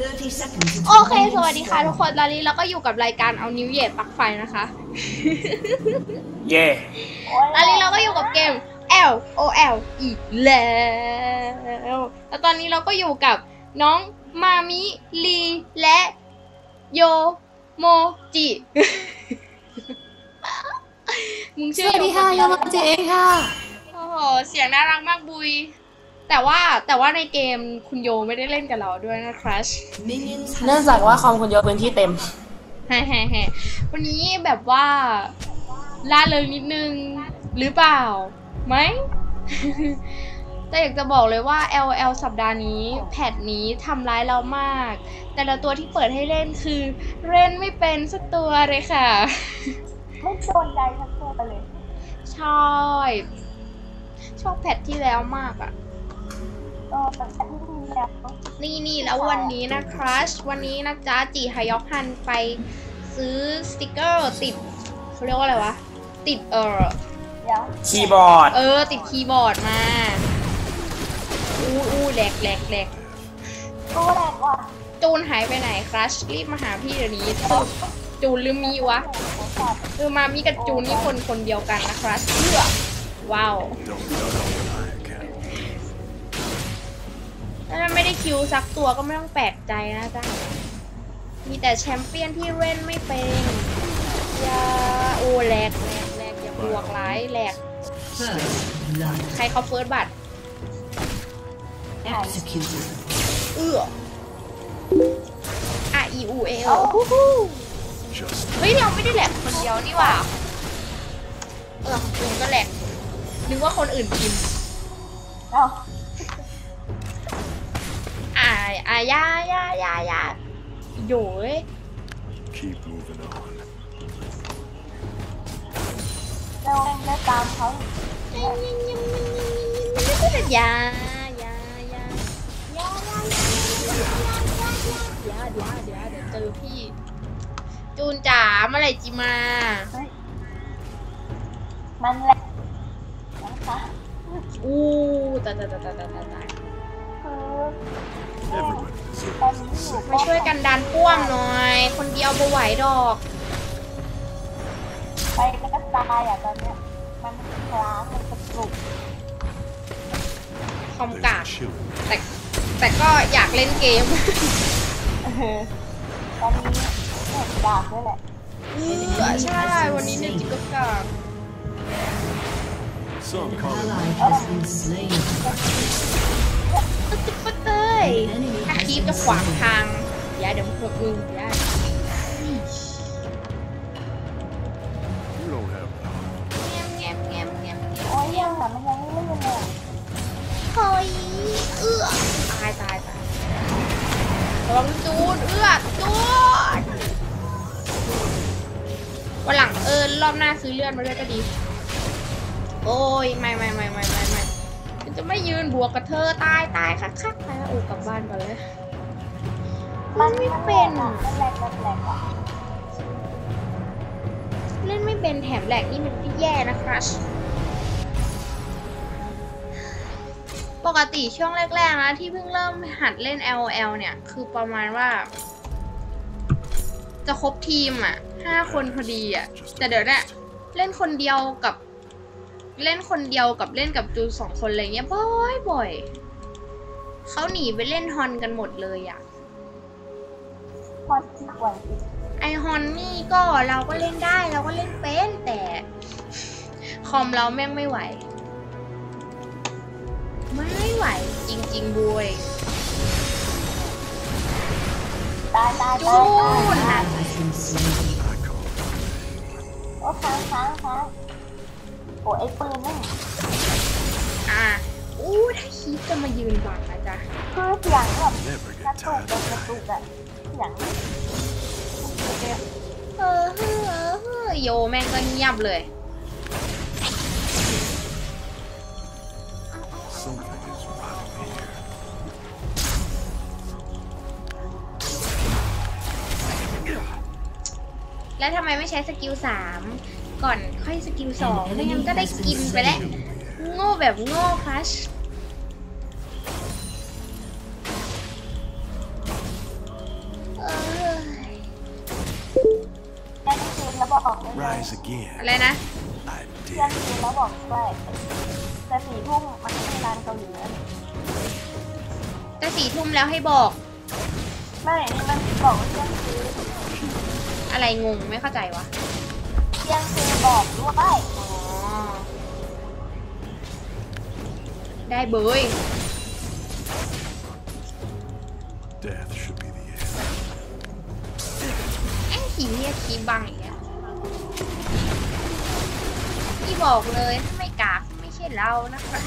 30 seconds. โอเค สวัสดีค่ะทุกคนตอนนี้เราก็อยู่กับรายการเอานิ้วเหยียดปลั๊กไฟนะคะ เย่ตอนนี้เราก็อยู่กับเกม L O L อีกแล้ว แล้วตอนนี้เราก็อยู่กับน้องมามิลีและโยโมจิ มึงสชื่อวัสดีค่ะยามาเจเองค่ะ โอ้โห เสียงน่ารักมากบุย แต่ว่าแต่ว่าในเกมคุณโยไม่ได้เล่นกับเราด้วยนะครัช Minions เนื่องจากว่าคอมคุณโยพื้นที่เต็มแฮ่ๆๆวันนี้แบบว่าล่าเริงนิดนึงหรือเปล่าไหม แต่อยากจะบอกเลยว่า LL สัปดาห์นี้แพทนี้ทำร้ายเรามาก แต่ละตัวที่เปิดให้เล่นคือเล่นไม่เป็นสักตัวเลยค่ะ ไม่โดนใจทั้งตัวเลย ใช่ชอบแพทที่แล้วมากอะเนี่นี่แล้ววันนี้นะครัชวันนี้นะจ๊ะจีฮยอกฮันไปซื้อสติกเกอร์ติดเขาเรียกว่าอะไรวะ ติดเออเดี๋ยวคีย์บอร์ด เออ ติดคีย์บอร์ดมา อู้อู้แหลกแหลกแหลกตัวแรกว่ะจูนหายไปไหนครัชรีบมาหาพี่เดี๋ยวนี้สรุปจูนหรือมีวะโอ้โหสัตว์เออมามีกับจูนนี่คนคนเดียวกันนะครัชเพื่อว้าว ถ้าไม่ได้คิวสักตัวก็ไม่ต้องแปลกใจนะจ๊ะ มีแต่แชมเปี้ยนที่เล่นไม่เป็นอย่าโอ้แหลกแหลกแหลกอย่าบวกร้ายแหลก first blood ใครเขาเฟิร์สบัตร executed. เอื้อ R E U A L ฮู้ฮู้เฮ้ย เราไม่ได้แหลกคนเดียวนี่หว่า เออลุงก็แหลกนึกว่าคนอื่นพิมพ์เอ้าอ่าอ่ายายายายาโย้ย Keep moving on. เราได้ตามเขายายายายายายายายาเดี๋ยวเดี๋ยวเดี๋ยวเจอพี่ จูนจ๋าเมื่อไหร่จิมา มันแหละนะคะอู้ตายตายตายตายตาย มาช่วยกันดันพ่วงหน่อย คนเดียวบ่ไหวดอก ไปแล้วก็ตายอะตอนเนี้ยมันคล้างมันกระตุกคอมกาก There's a chill. แต่แต่ก็อยากเล่นเกมเออตอนนี้เห็นดาบด้วยแหละใช่ วันนี้เนี่ยจิกก็กาก Some call it วางทางอย่าเดี๋ยวมึงเพิ่มมึงอย่า You don't have the heart. แงมแงมแงมแงมโอ้ยยังอะมันยังไม่เล่นเลยเฮ้ยเอื้อตายตายตายระวังจูนเอื้อจูนวันหลังเออรอบหน้าซื้อเลื่อนมาด้วยก็ดี โอ้ยไม่ไม่ไม่ไม่ไม่ไม่ฉันจะไม่ยืนบวกกับเธอตายตายคักคักตายโอ้กลับบ้านก่อนเลย มันไม่เป็น มันแหลกมันแหลกอะเล่นไม่เป็นแถมแหลกนี่มันก็แย่นะครัชปกติช่วงแรกๆนะที่เพิ่งเริ่มหัดเล่น LOL เนี่ย คือประมาณว่า จะครบทีมอะห้าคนพอดีอะ แต่เดี๋ยวเนี่ยเล่นคนเดียวกับ เล่นคนเดียวกับเล่นกับจูสองคนอะไรเงี้ยบ่อยบ่อยเขาหนีไปเล่นฮอนกันหมดเลยอะ พอที่กว่าอีกไอฮอนนี่ก็เราก็เล่นได้เราก็เล่นเป็นแต่ คอมเราแม่งไม่ไหว ไม่ไหว จริงๆบวยตายตายจูตายตายนตาย Has been slain. I call it. โอ้ค้างค้างค้างโอ้ไอ้ปืนนี่อะอู้ถ้าคีฟจะมายืนบังนะจ๊ะคือเสียงแบบ Never กระ get ตุก tired แบบ of กระ dying. ตุกอะเสียงเออเฮ้อเออเฮ้อโยแม่งก็เงียบเลย Something is rotten here. แล้วทำไมไม่ใช้สกิลสามก่อนค่อยสกิลสองไม่งั้นก็ได้กินไปแล้ว โง่แบบโง่ครัช อะไรนะ I เที่ยง dare คืนแล้วบอกด้วยแต่สี่ทุ่มมันไม่ใช่ร้านเกาหลีนะแต่สี่ทุ่มแล้วให้บอก ไม่นี่มันบอกว่าเที่ยงคืนอะไรงงไม่เข้าใจวะเที่ยงคืนบอกด้วยอ๋อได้เบย Death should be the end. แองขี่เรียกคีบังอีก แล้วพี่บอกเลยถ้าไม่กากไม่ใช่เรานะครับ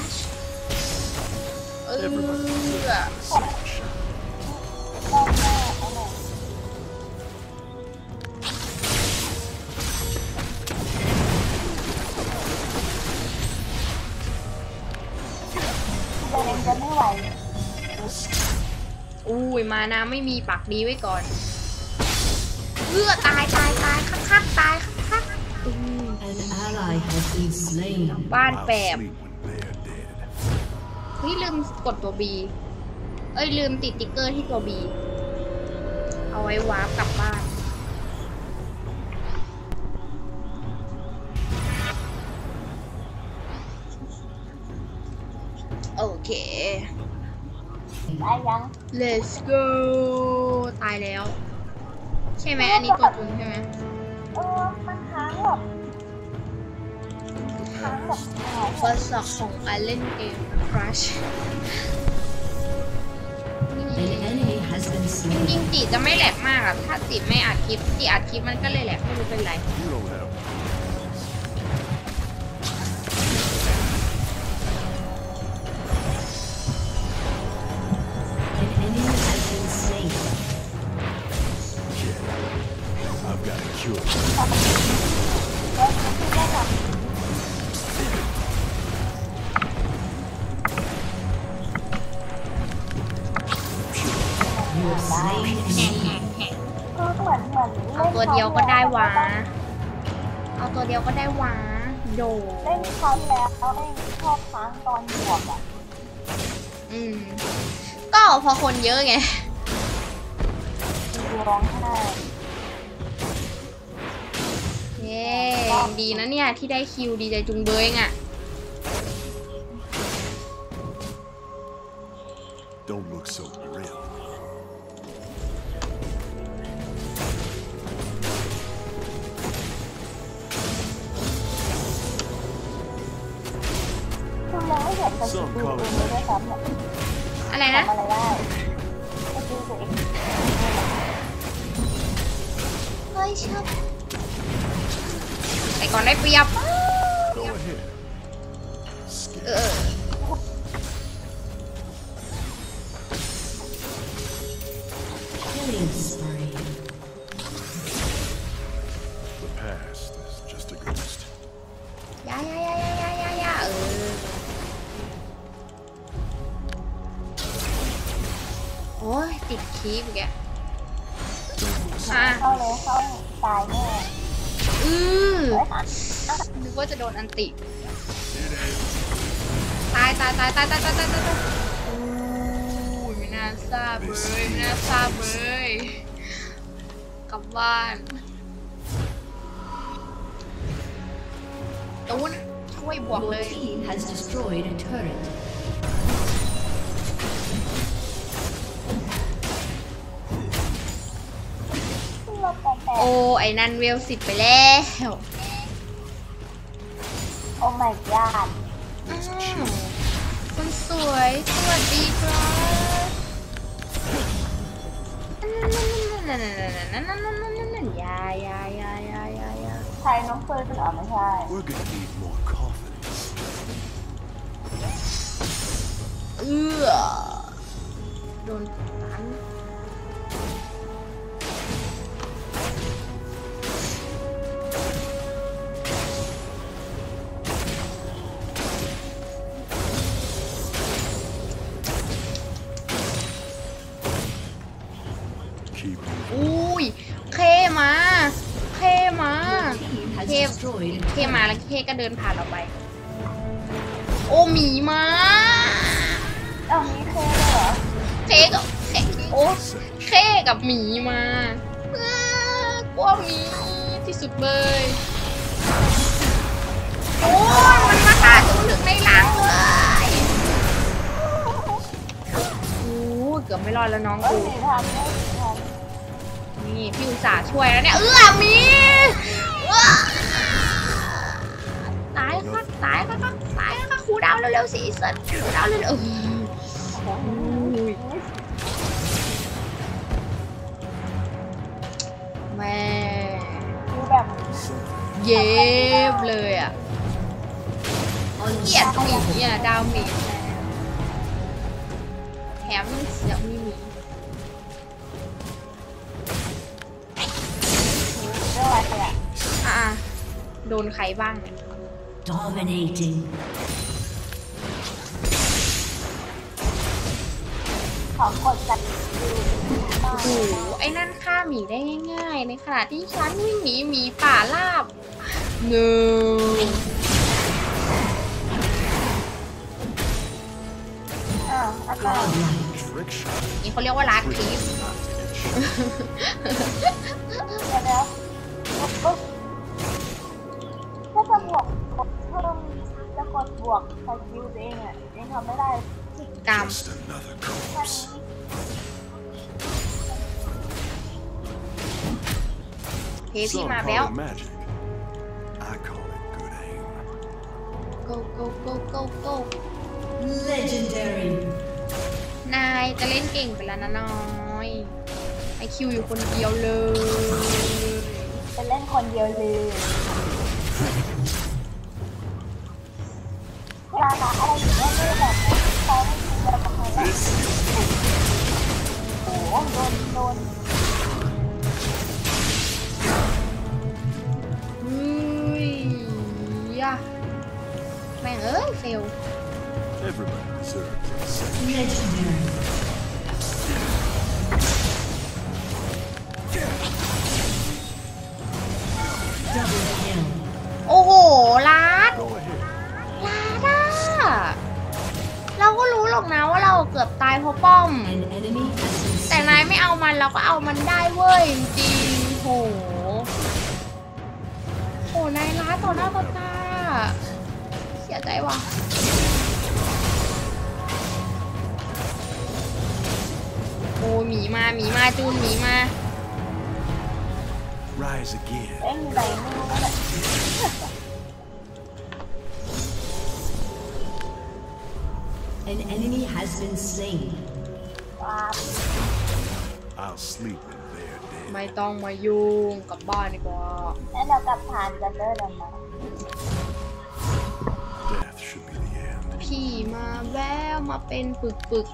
เออพ่อแม่อะไรเดินจะไม่ไหวอุ้ยมานะไม่มีปากดีไว้ก่อนเอื้อตายตายตายคักคักตายคัก บ้าน I'll แปบ sleep when they are dead. เฮ้ยลืมกดตัว B เอ้ยลืมติดติ๊กเกอร์ที่ตัว B เอาไว้วาร์ปกลับบ้าน โอเค ได้ยัง let's go ตายแล้ว ใช่ไหมอันนี้ตัวจุนใช่ไหม เออมันค้างแบบค้างแบบหายวัสดุของการเล่นเกม Crush An enemy has been จริ slain. งๆติจะไม่แหลกมากอะถ้าติไม่อัดคลิปติอัดคลิปมันก็เลยแหลกไม่รู้เป็นไร You คือเหมือนเหมือนเอาตัวเดียวก็ได้วาเอาตัวเดียวก็ได้วาโดเล่นคราวที่แล้วเขาได้ชอบค้างตอนบวกอะอืม ก็พอคนเยอะไงดูร้องไห้เย้ดีนะเนี่ยที่ได้คิวดีใจจุงเบยงอะ Don't look so grim. ไม่เห็นแต่ดูดูไม่ได้ซ้ำเนี่ยอะไรนะทำอะไรได้ไอ้ดูตัวเองเฮ้ยชอบไปก่อนได้เปรียบ ยติดคีบแก Don't look so อะเข้าเลยเข้าตายแน่อือเฮ้ยอะนึกว่าจะโดนอันติ ตายตายตายตายตายตายตายตายอู้ยไม่น่าทราบเลยไม่น่าทราบเลยกลับบ้านตูนช่วยบวกเล Your ย ไอ้นั่นเวลสิบไปแล้วๆโอ้ my god อ้าวคนสวย สวัสดีครับนั่นนั่นนั่นนั่นนั่นนั่นนั่นนั่นนั่นยายายายายายาใครน้องเฟิร์นเหรอไม่ใช่ We're gonna need more confidence. เอื้อโดนตัน has Kev. destroyed a เคมา turret. แล้วเคก็เดินผ่านเราไป โอ้หมีมาเอ้ามีเคเลยเหรอเคกับเคโอ้เคกับหมีมาอ้ากลัวหมีที่สุดเลย I โอ้ยมันมาฆ่าจูนถึงในรังเลยโอ้ยเกือบไม่รอดแล้วน้องเอ้ยกูหนีทันเอ้ยหนีทันนี่พี่อุตส่าห์ช่วยแล้วเนี่ยเอื้อมี เอื้อตายค่ะตายค่ะตายค่ะครูดาวเร็วๆสิสัตว์คูดาวเร็วๆเอออุ้ยแม่คือแบบเย็บเลยอะเกียดหมีอะดาวหมีแถมยังเสียงมีหมีเรื่องอะไรอะอะโดนใครบ้างเนี่ย Dominating. ของกดจัดดูมาโอ้โหไอ้นั่นฆ่าหมีได้ง่ายๆในขณะที่ฉันวิ่งหนีหมีป่าลาบเงออ้าวอาจารย์ Trick shot. นี่เขาเรียกว่าลัดคลิปเดี๋ย บวกสกิลตัวเองอะยังทำไม่ได้กรรม Just another แค่ corpse. เทพี่ Some มา call แล้ว it magic. I call it good aim. go go go go go Legendary. นายจะเล่นเก่งไปแล้วนะน้อยไอคิวอยู่คนเดียวเลยเป็นเล่นคนเดียวเลย Everybody deserves a second. Legendary. แต่นายไม่เอามันเราก็เอามันได้เว้ย จริงโหโหนายร้ายต่อหน้าต่อตาเสียใจว่ะโอ้หมีมาหมีมาจูนหมีมา Rise again. เอ้ยอยู่ไม่รู้แหละ An enemy has been slain. ว้า I'll sleep in their dead. ไม่ต้องมายุ่งกลับบ้านดีกว่า แล้วเรากลับฐานกันเด้อแล้วนะ Death should be the end. พี่มาแววมาเป็นปึกปึก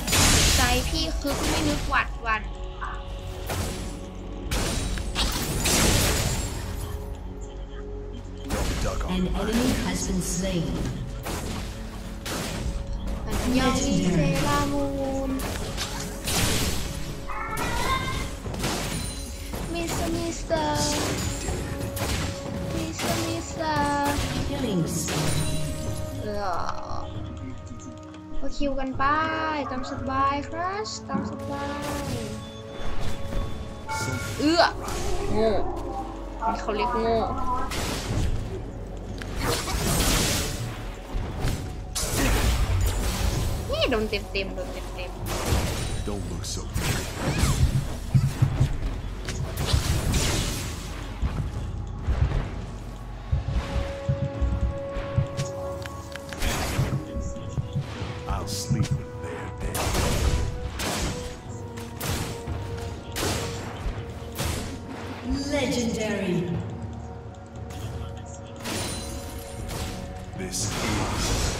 ๆใจพี่คึกไม่นึกหวัดหวัน Don't duck An on my enemy has been slain. อันยองมีเซรามู ร์ Killing spree. เออก็คิวกันไปตามสบายครับตามสบายเอื้อโง่เขาเรียกโง่นี่โดนเต็มเต็มๆโดนเต็มเต็ม don't look so Legendary. This is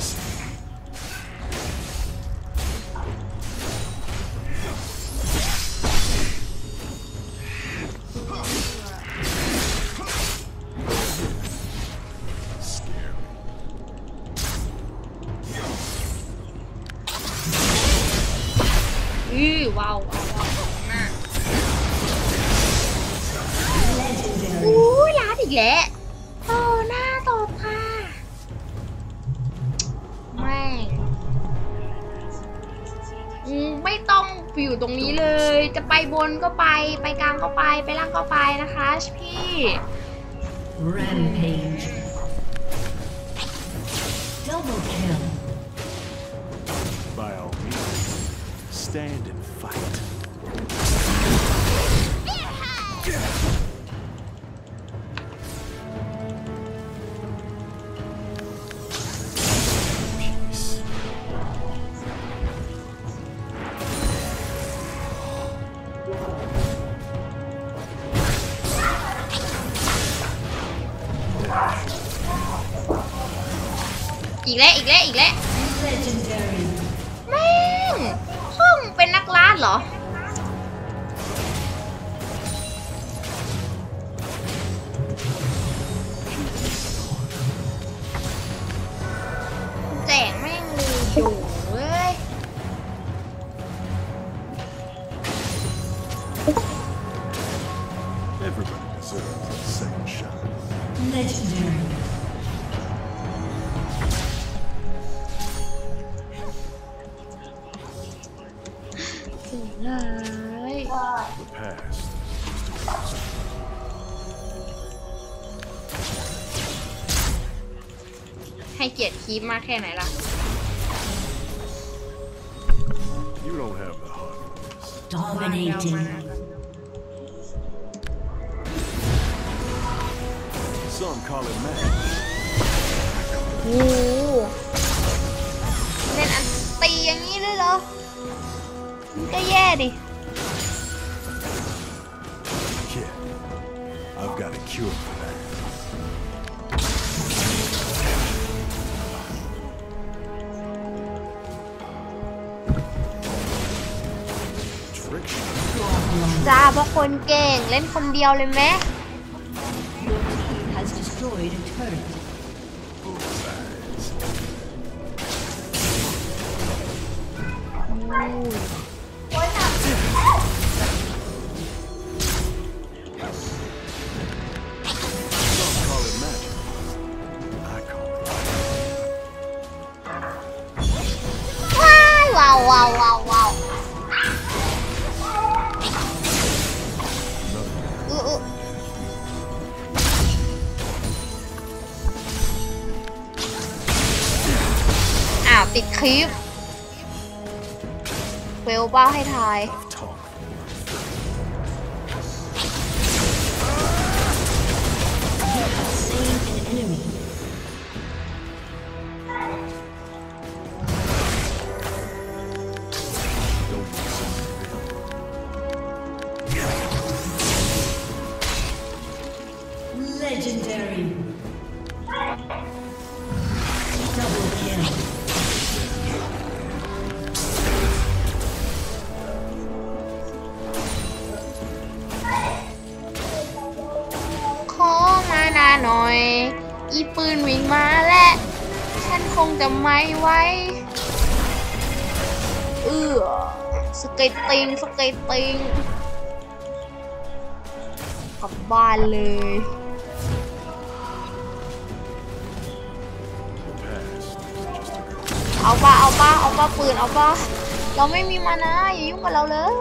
องอยู่ตรงนี้เลย จะไปบนก็ไป ไปกลางก็ไป ไปล่างก็ไปนะคะพี่ Rampage. Double kill. By all means, stand อีกแล้วอีกแล้วอีกแล้ว Legendary. แม่งห้องเป็นนักล่าเหรอแจกแม่งเลยอยู่เว้ย Everybody deserves a second shot. Legendary. เสียเลย The past is just a past. ให้เกียรติคีปมากแค่ไหนล่ะ You don't have the heart for this. Dominating. Some call it magic. โดิ Yeah, I've got a cure for that. Trick shot. จ้าเพราะคนเก่งเล่นคนเดียวเลยไหม enemy. ไม่ไหวเออสเก็ตติงสเก็ตติงกลับบ้านเลยเอาป่ะเอาป่ะเอาป่ะปืนเอาป่ะเราไม่มีมานะอย่ายุ่งกับเราเลย